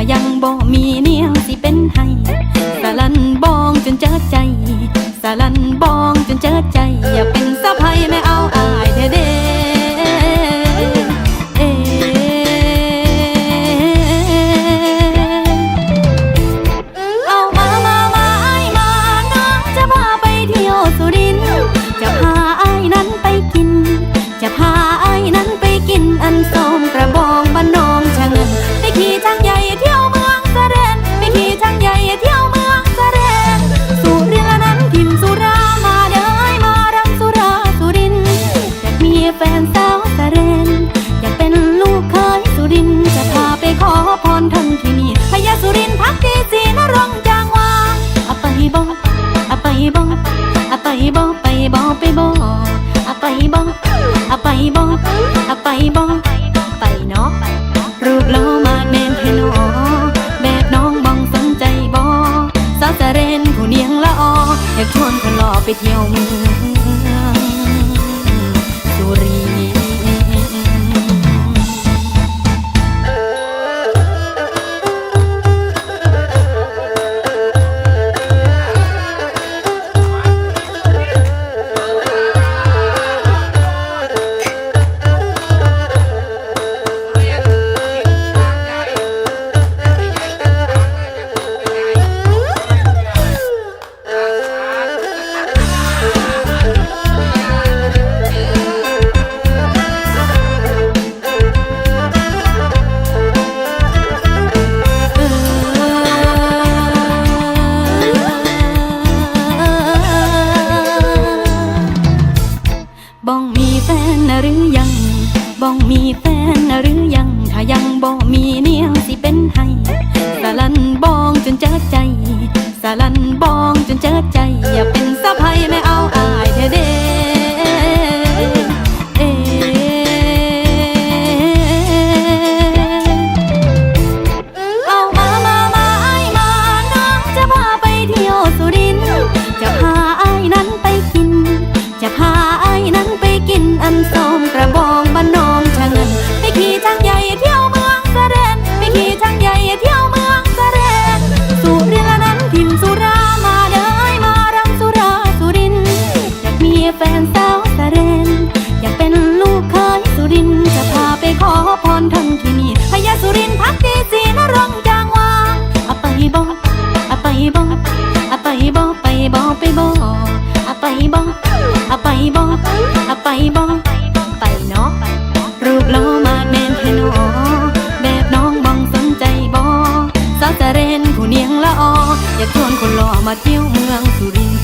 ายังบ่มีเนียงสิเป็นให้สลันบองจนเจอใจสลันบองจนเจอใจ อย่าเป็นสะพายไม่เอา with you. หรือยังบ่มีแฟนหรือยัง ถ้ายังบ่มีเนียงสิเป็นไห้สลันบ้องจนเจอใจสลันบ้องจนเจอใจ อย่าเป็นสะพายไม่เอาอายเธอเด้ ไปบ่อาไปบ่อาไปบ่อาไปบอกไปเนาะรูปโลมาแน่นแท้นอแบบน้องบ้องสนใจบ่สาวจะเรนผู้เนียงละออยากชวนคนหล่อมาเที่ยวเมืองสุรินทร์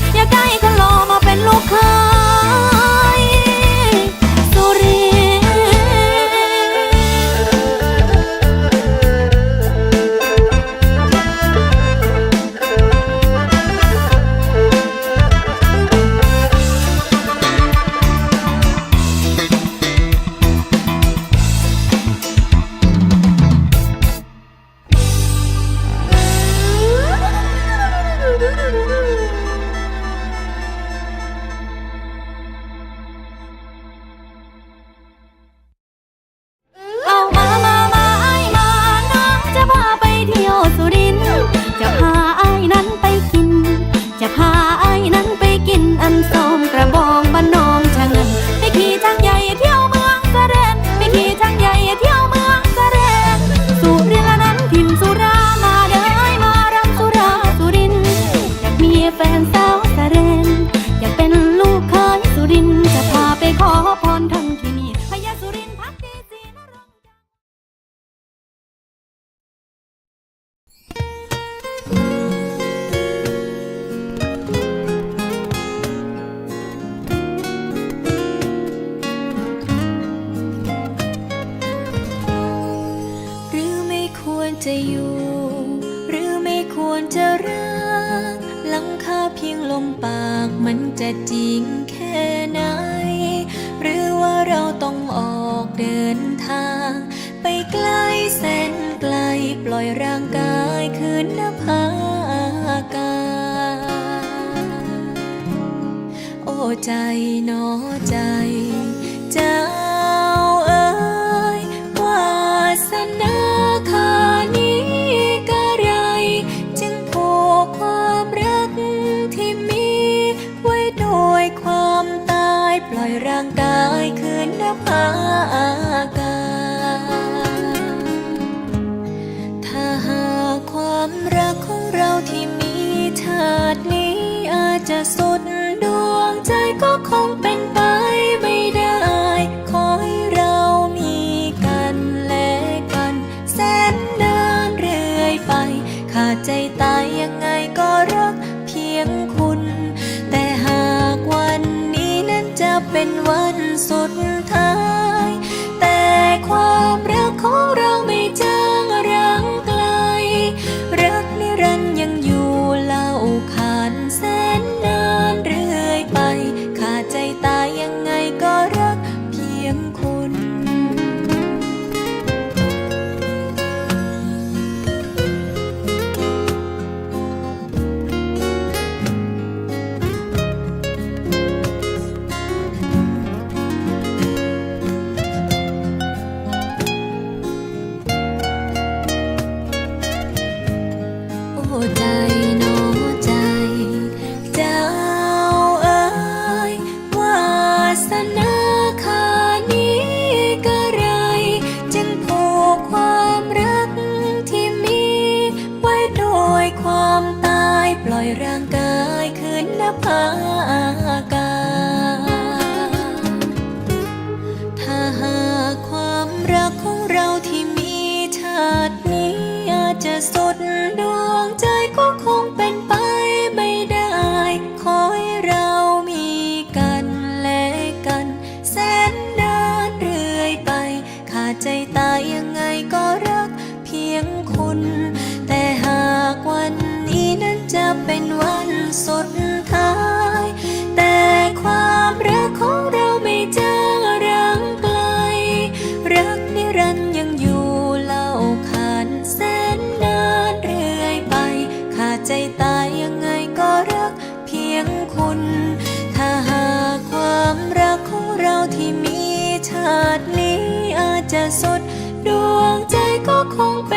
จะจริงแค่ไหน หรือว่าเราต้องออกเดินทาง ไปไกลแสนไกลปล่อยร่างกายคืนนภาอากาศโอ้ใจนอใจ เป็นไปไม่ได้ ขอให้เรามีกันและกัน แสนนานเรือไป ขาดใจตายยังไงก็รักเพียงคุณ แต่หากวันนี้นั้นจะเป็นวันสุดท้าย จะสุด ดวงใจก็คงเป็น